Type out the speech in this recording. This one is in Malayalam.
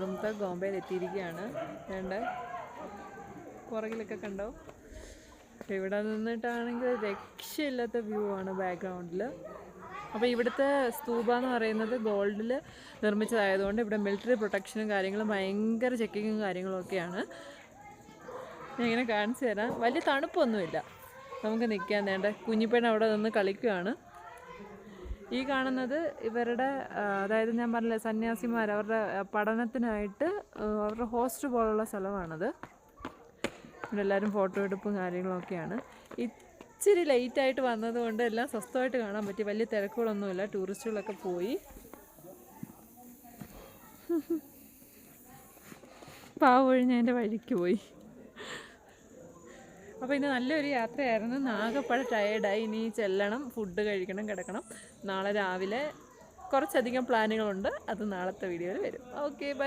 റുംത ഗോംബയിൽ എത്തിയിരിക്കുകയാണ്. വേണ്ട. പുറകിലൊക്കെ കണ്ടോ? ഇവിടെ നിന്നിട്ടാണെങ്കിൽ രക്ഷയില്ലാത്ത വ്യൂ ആണ് ബാക്ക്ഗ്രൗണ്ടിൽ അപ്പോൾ ഇവിടുത്തെ സ്തൂപ എന്ന് പറയുന്നത് ഗോൾഡിൽ നിർമ്മിച്ചതായതുകൊണ്ട് ഇവിടെ മിലിറ്ററി പ്രൊട്ടക്ഷനും കാര്യങ്ങളും ഭയങ്കര ചെക്കിങ്ങും കാര്യങ്ങളൊക്കെയാണ് ഞാൻ ഇങ്ങനെ കാണിച്ചു തരാം. വലിയ തണുപ്പൊന്നുമില്ല. നമുക്ക് നിൽക്കാൻ വേണ്ട കുഞ്ഞിപ്പേണ് അവിടെ നിന്ന് കളിക്കുകയാണ് ഈ കാണുന്നത് ഇവരുടെ അതായത് ഞാൻ പറഞ്ഞില്ല സന്യാസിമാർ അവരുടെ പഠനത്തിനായിട്ട് അവരുടെ ഹോസ്റ്റ് പോലുള്ള സ്ഥലമാണത്. ഇവിടെ എല്ലാവരും ഫോട്ടോ എടുപ്പും കാര്യങ്ങളൊക്കെയാണ് ഇച്ചിരി ലേറ്റായിട്ട് വന്നതുകൊണ്ട് എല്ലാം സ്വസ്ഥമായിട്ട് കാണാൻ പറ്റി. വലിയ തിരക്കുകളൊന്നുമില്ല. ടൂറിസ്റ്റുകളൊക്കെ പോയി. പാവൊഴിഞ്ഞ് എന്റെ വഴിക്ക് പോയി. അപ്പോൾ ഇന്ന് നല്ലൊരു യാത്രയായിരുന്നു. നാഗപ്പഴ ടയേർഡായി ഇനി ചെല്ലണം ഫുഡ് കഴിക്കണം കിടക്കണം. നാളെ രാവിലെ കുറച്ചധികം പ്ലാനുകളുണ്ട്. അത് നാളത്തെ വീഡിയോയിൽ വരും. Okay bye